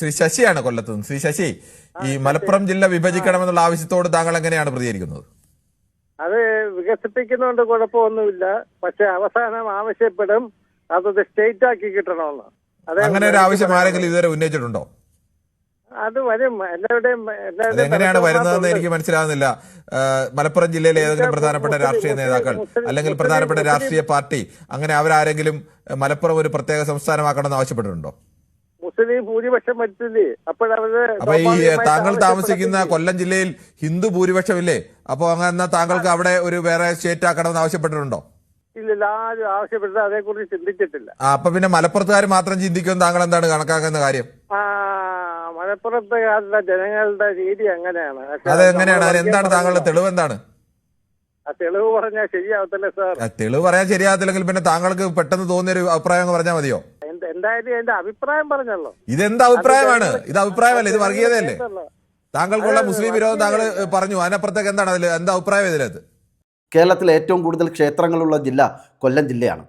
ശ്രീ ശശിയാണ് കൊല്ലത്ത് നിന്ന് ശ്രീ ശശി ഈ മലപ്പുറം ജില്ല വിഭജിക്കണമെന്നുള്ള ആവശ്യത്തോട് താങ്കൾ എങ്ങനെയാണ് പ്രതികരിക്കുന്നത്? അത് വികസിപ്പിക്കുന്നതുകൊണ്ട് കുഴപ്പമൊന്നുമില്ല. പക്ഷെ അവസാനം ആവശ്യപ്പെടും. അത് സ്റ്റേറ്റ് ആക്കി കിട്ടണമെന്ന്. അങ്ങനെ ഒരു ആവശ്യം ആരെങ്കിലും ഇതുവരെ ഉന്നയിച്ചിട്ടുണ്ടോ? അത് വരും. എല്ലാവരുടെയും എങ്ങനെയാണ് വരുന്നതെന്ന് എനിക്ക് മനസ്സിലാകുന്നില്ല. മലപ്പുറം ജില്ലയിലെ ഏതെങ്കിലും പ്രധാനപ്പെട്ട രാഷ്ട്രീയ നേതാക്കൾ അല്ലെങ്കിൽ പ്രധാനപ്പെട്ട രാഷ്ട്രീയ പാർട്ടി അങ്ങനെ അവരാരെങ്കിലും മലപ്പുറം ഒരു പ്രത്യേക സംസ്ഥാനമാക്കണമെന്ന് ആവശ്യപ്പെട്ടിട്ടുണ്ടോ? മുസ്ലിം ഭൂരിപക്ഷം വരുത്തില്ലേ അപ്പോഴവര് അപ്പൊ ഈ താങ്കൾ താമസിക്കുന്ന കൊല്ലം ജില്ലയിൽ ഹിന്ദു ഭൂരിപക്ഷമില്ലേ? അപ്പൊ അങ്ങനെ താങ്കൾക്ക് അവിടെ ഒരു വേറെ സ്റ്റേറ്റ് ആക്കണമെന്ന് ആവശ്യപ്പെട്ടിട്ടുണ്ടോ? ഇല്ലില്ല ആരും ആവശ്യപ്പെട്ടിട്ട് അതേക്കുറിച്ച് ചിന്തിച്ചിട്ടില്ല. അപ്പൊ പിന്നെ മലപ്പുറത്തുകാർ മാത്രം ചിന്തിക്കും താങ്കൾ എന്താണ് കണക്കാക്കുന്ന കാര്യം. ആ മലപ്പുറത്തുകാരുടെ ജനങ്ങളുടെ രീതി അങ്ങനെയാണ് അതെങ്ങനെയാണ് എന്താണ് താങ്കളുടെ തെളിവ് എന്താണ്? തെളിവ് പറഞ്ഞാൽ ശരിയാവത്തില്ല സാർ. തെളിവ് പറയാൻ ശരിയാവത്തില്ലെങ്കിൽ പിന്നെ താങ്കൾക്ക് പെട്ടെന്ന് തോന്നിയൊരു അഭിപ്രായം പറഞ്ഞാൽ മതിയോ? എന്തായാലും എന്റെ അഭിപ്രായം പറഞ്ഞല്ലോ. ഇതെന്ത് അഭിപ്രായമാണ്? ഇത് അഭിപ്രായമല്ല? ഇത് വർഗീയതയല്ലേ. താങ്കൾക്കുള്ള മുസ്ലിം വിരോധം താങ്കൾ പറഞ്ഞു. അതിനപ്പുറത്തേക്ക് എന്താണ്? അതിൽ എന്താ അഭിപ്രായം ഇതിലത്? കേരളത്തിലെ ഏറ്റവും കൂടുതൽ ക്ഷേത്രങ്ങളുള്ള ജില്ല കൊല്ലം ജില്ലയാണ്.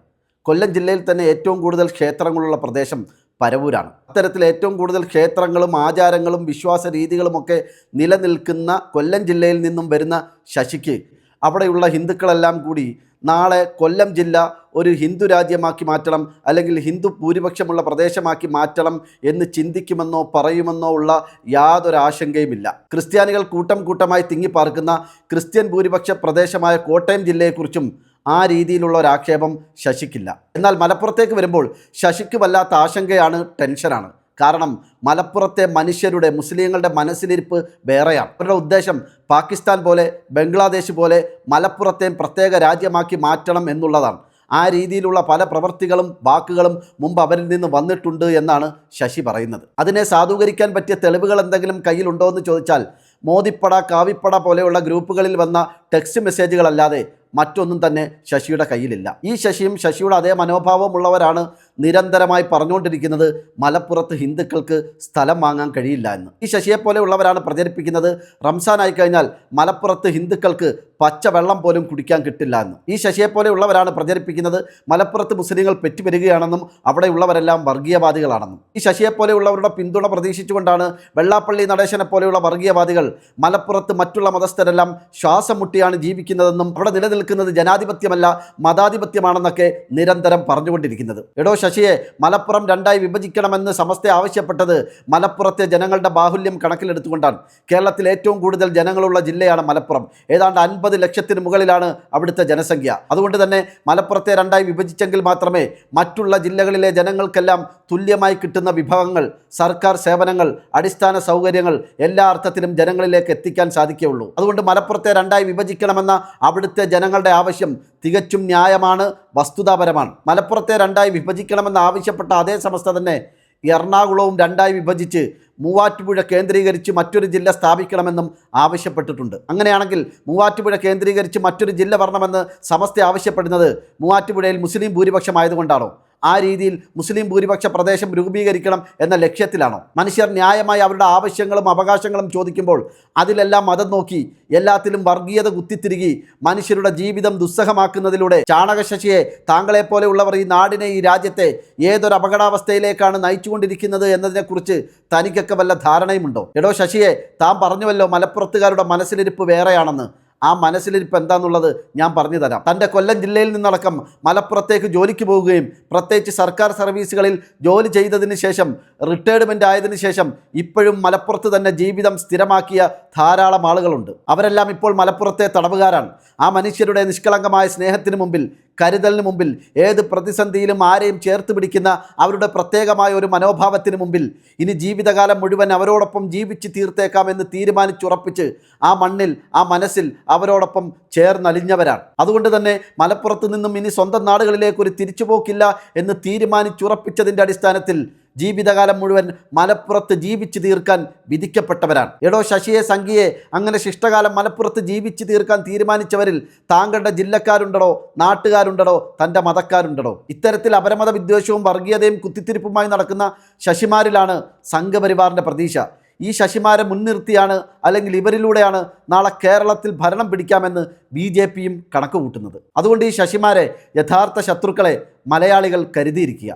കൊല്ലം ജില്ലയിൽ തന്നെ ഏറ്റവും കൂടുതൽ ക്ഷേത്രങ്ങളുള്ള പ്രദേശം പരവൂരാണ്. അത്തരത്തിൽ ഏറ്റവും കൂടുതൽ ക്ഷേത്രങ്ങളും ആചാരങ്ങളും വിശ്വാസ രീതികളുമൊക്കെ നിലനിൽക്കുന്ന കൊല്ലം ജില്ലയിൽ നിന്നും വരുന്ന ശശിക്ക് അവിടെയുള്ള ഹിന്ദുക്കളെല്ലാം കൂടി നാളെ കൊല്ലം ജില്ല ഒരു ഹിന്ദു രാജ്യമാക്കി മാറ്റണം അല്ലെങ്കിൽ ഹിന്ദു ഭൂരിപക്ഷമുള്ള പ്രദേശമാക്കി മാറ്റണം എന്ന് ചിന്തിക്കുമെന്നോ പറയുമെന്നോ ഉള്ള യാതൊരു ആശങ്കയുമില്ല. ക്രിസ്ത്യാനികൾ കൂട്ടം കൂട്ടമായി തിങ്ങിപ്പാർക്കുന്ന ക്രിസ്ത്യൻ ഭൂരിപക്ഷ പ്രദേശമായ കോട്ടയം ജില്ലയെക്കുറിച്ചും ആ രീതിയിലുള്ള ഒരു ആക്ഷേപം ശശിക്കില്ല. എന്നാൽ മലപ്പുറത്തേക്ക് വരുമ്പോൾ ശശിക്ക് വല്ലാത്ത ആശങ്കയാണ് ടെൻഷനാണ്. കാരണം മലപ്പുറത്തെ മനുഷ്യരുടെ മുസ്ലിങ്ങളുടെ മനസ്സിലിരിപ്പ് വേറെയാണ്. അവരുടെ ഉദ്ദേശം പാകിസ്ഥാൻ പോലെ ബംഗ്ലാദേശ് പോലെ മലപ്പുറത്തെയും പ്രത്യേക രാജ്യമാക്കി മാറ്റണം എന്നുള്ളതാണ്. ആ രീതിയിലുള്ള പല പ്രവൃത്തികളും വാക്കുകളും മുമ്പ് അവരിൽ നിന്ന് വന്നിട്ടുണ്ട് എന്നാണ് ശശി പറയുന്നത്. അതിനെ സാധൂകരിക്കാൻ പറ്റിയ തെളിവുകൾ എന്തെങ്കിലും കയ്യിലുണ്ടോ എന്ന് ചോദിച്ചാൽ മോദിപ്പട കാവിപ്പട പോലെയുള്ള ഗ്രൂപ്പുകളിൽ വന്ന ടെക്സ്റ്റ് മെസ്സേജുകളല്ലാതെ മറ്റൊന്നും തന്നെ ശശിയുടെ കയ്യിലില്ല. ഈ ശശിയും ശശിയുടെ അതേ മനോഭാവമുള്ളവരാണ് നിരന്തരമായി പറഞ്ഞുകൊണ്ടിരിക്കുന്നത് മലപ്പുറത്ത് ഹിന്ദുക്കൾക്ക് സ്ഥലം വാങ്ങാൻ കഴിയില്ല എന്ന്. ഈ ശശിയെ പോലെയുള്ളവരാണ് പ്രചരിപ്പിക്കുന്നത് റംസാൻ ആയി കഴിഞ്ഞാൽ മലപ്പുറത്ത് ഹിന്ദുക്കൾക്ക് പച്ചവെള്ളം പോലും കുടിക്കാൻ കിട്ടില്ല എന്ന്. ഈ ശശിയെ പോലെയുള്ളവരാണ് പ്രചരിപ്പിക്കുന്നത് മലപ്പുറത്ത് മുസ്ലിങ്ങൾ പെറ്റുവരികയാണെന്നും അവിടെയുള്ളവരെല്ലാം വർഗീയവാദികളാണെന്നും. ഈ ശശിയെ പോലെയുള്ളവരുടെ പിന്തുണ പ്രതീക്ഷിച്ചുകൊണ്ടാണ് വെള്ളാപ്പള്ളി നടേശനെ പോലെയുള്ള വർഗീയവാദികൾ മലപ്പുറത്ത് മറ്റുള്ള മതസ്ഥരെല്ലാം ശ്വാസം മുട്ടിയാണ് ജീവിക്കുന്നതെന്നും അവിടെ നിലനിൽക്കുന്നത് ജനാധിപത്യമല്ല മതാധിപത്യമാണെന്നൊക്കെ നിരന്തരം പറഞ്ഞുകൊണ്ടിരിക്കുന്നത്. എടോ ശശിയെ മലപ്പുറം രണ്ടായി വിഭജിക്കണമെന്ന് സമസ്ത ആവശ്യപ്പെട്ടത് മലപ്പുറത്തെ ജനങ്ങളുടെ ബാഹുല്യം കണക്കിലെടുത്തുകൊണ്ടാണ്. കേരളത്തിൽ ഏറ്റവും കൂടുതൽ ജനങ്ങളുള്ള ജില്ലയാണ് മലപ്പുറം. ഏതാണ്ട് അൻപത് ലക്ഷത്തിന് മുകളിലാണ് അവിടുത്തെ ജനസംഖ്യ. അതുകൊണ്ട് തന്നെ മലപ്പുറത്തെ രണ്ടായി വിഭജിച്ചെങ്കിൽ മാത്രമേ മറ്റുള്ള ജില്ലകളിലെ ജനങ്ങൾക്കെല്ലാം തുല്യമായി കിട്ടുന്ന വിഭവങ്ങൾ സർക്കാർ സേവനങ്ങൾ അടിസ്ഥാന സൗകര്യങ്ങൾ എല്ലാ അർത്ഥത്തിലും ജനങ്ങളിലേക്ക് എത്തിക്കാൻ സാധിക്കുകയുള്ളൂ. അതുകൊണ്ട് മലപ്പുറത്തെ രണ്ടായി വിഭജിക്കണമെന്ന അവിടുത്തെ ജനങ്ങളുടെ ആവശ്യം തികച്ചും ന്യായമാണ് വസ്തുതാപരമാണ്. മലപ്പുറത്തെ രണ്ടായി വിഭജിക്കണമെന്ന് ആവശ്യപ്പെട്ട അതേ സമസ്ത തന്നെ എറണാകുളവും രണ്ടായി വിഭജിച്ച് മൂവാറ്റുപുഴ കേന്ദ്രീകരിച്ച് മറ്റൊരു ജില്ല സ്ഥാപിക്കണമെന്നും ആവശ്യപ്പെട്ടിട്ടുണ്ട്. അങ്ങനെയാണെങ്കിൽ മൂവാറ്റുപുഴ കേന്ദ്രീകരിച്ച് മറ്റൊരു ജില്ല വരണമെന്ന് സമസ്ത ആവശ്യപ്പെടുന്നത് മൂവാറ്റുപുഴയിൽ മുസ്ലിം ഭൂരിപക്ഷമായതുകൊണ്ടാണോ? ആ രീതിയിൽ മുസ്ലിം ഭൂരിപക്ഷ പ്രദേശം രൂപീകരിക്കണം എന്ന ലക്ഷ്യത്തിലാണോ? മനുഷ്യർ ന്യായമായി അവരുടെ ആവശ്യങ്ങളും അവകാശങ്ങളും ചോദിക്കുമ്പോൾ അതിലെല്ലാം മതം നോക്കി എല്ലാത്തിലും വർഗീയത കുത്തിത്തിരുകി മനുഷ്യരുടെ ജീവിതം ദുസ്സഹമാക്കുന്നതിലൂടെ ചാണകശശിയെ താങ്കളെപ്പോലെയുള്ളവർ ഈ നാടിനെ ഈ രാജ്യത്തെ ഏതൊരു അപകടാവസ്ഥയിലേക്കാണ് നയിച്ചുകൊണ്ടിരിക്കുന്നത് എന്നതിനെക്കുറിച്ച് തനിക്കൊക്കെ വല്ല ധാരണയുമുണ്ടോ? എടോ ശശിയെ താൻ പറഞ്ഞുവല്ലോ മലപ്പുറത്തുകാരുടെ മനസ്സിലിരിപ്പ് വേറെയാണെന്ന്. ആ മനസ്സിലിരിപ്പ് എന്താണെന്നുള്ളത് ഞാൻ പറഞ്ഞു തരാം. തന്റെ കൊല്ലം ജില്ലയിൽ നിന്നടക്കം മലപ്പുറത്തേക്ക് ജോലിക്ക് പോവുകയും പ്രത്യേകിച്ച് സർക്കാർ സർവീസുകളിൽ ജോലി ചെയ്തതിന് ശേഷം റിട്ടയർമെന്റ് ആയതിനു ശേഷം ഇപ്പോഴും മലപ്പുറത്ത് തന്നെ ജീവിതം സ്ഥിരമാക്കിയ ധാരാളം ആളുകളുണ്ട്. അവരെല്ലാം ഇപ്പോൾ മലപ്പുറത്തെ തടവുകാരാണ്. ആ മനുഷ്യരുടെ നിഷ്കളങ്കമായ സ്നേഹത്തിന് മുമ്പിൽ കരുതലിന് മുമ്പിൽ ഏത് പ്രതിസന്ധിയിലും ആരെയും ചേർത്ത് പിടിക്കുന്ന അവരുടെ പ്രത്യേകമായ ഒരു മനോഭാവത്തിന് മുമ്പിൽ ഇനി ജീവിതകാലം മുഴുവൻ അവരോടൊപ്പം ജീവിച്ച് തീർത്തേക്കാമെന്ന് തീരുമാനിച്ചുറപ്പിച്ച് ആ മണ്ണിൽ ആ മനസ്സിൽ അവരോടൊപ്പം ചേർന്നലിഞ്ഞവരാണ്. അതുകൊണ്ട് തന്നെ മലപ്പുറത്ത് നിന്നും ഇനി സ്വന്തം നാടുകളിലേക്ക് ഒരു തിരിച്ചുപോക്കില്ല എന്ന് തീരുമാനിച്ചുറപ്പിച്ചതിന്റെ അടിസ്ഥാനത്തിൽ ജീവിതകാലം മുഴുവൻ മലപ്പുറത്ത് ജീവിച്ചു തീർക്കാൻ വിധിക്കപ്പെട്ടവരാണ്. എടോ ശശിയെ സംഖ്യയെ അങ്ങനെ ശിഷ്ടകാലം മലപ്പുറത്ത് ജീവിച്ചു തീർക്കാൻ തീരുമാനിച്ചവരിൽ താങ്കളുടെ ജില്ലക്കാരുണ്ടടോ നാട്ടുകാരുണ്ടടോ തന്റെ മതക്കാരുണ്ടടോ? ഇത്തരത്തിൽ അപരമത വിദ്വേഷവും വർഗീയതയും കുത്തിത്തിരിപ്പുമായി നടക്കുന്ന ശശിമാരിലാണ് സംഘപരിവാറിന്റെ പ്രതീക്ഷ. ഈ ശശിമാരെ മുൻനിർത്തിയാണ് അല്ലെങ്കിൽ ഇവരിലൂടെയാണ് നാളെ കേരളത്തിൽ ഭരണം പിടിക്കാമെന്ന് ബി ജെ പിയും കണക്ക് കൂട്ടുന്നത് അതുകൊണ്ട് ഈ ശശിമാരെ യഥാർത്ഥ ശത്രുക്കളെ മലയാളികൾ കരുതിയിരിക്കുക.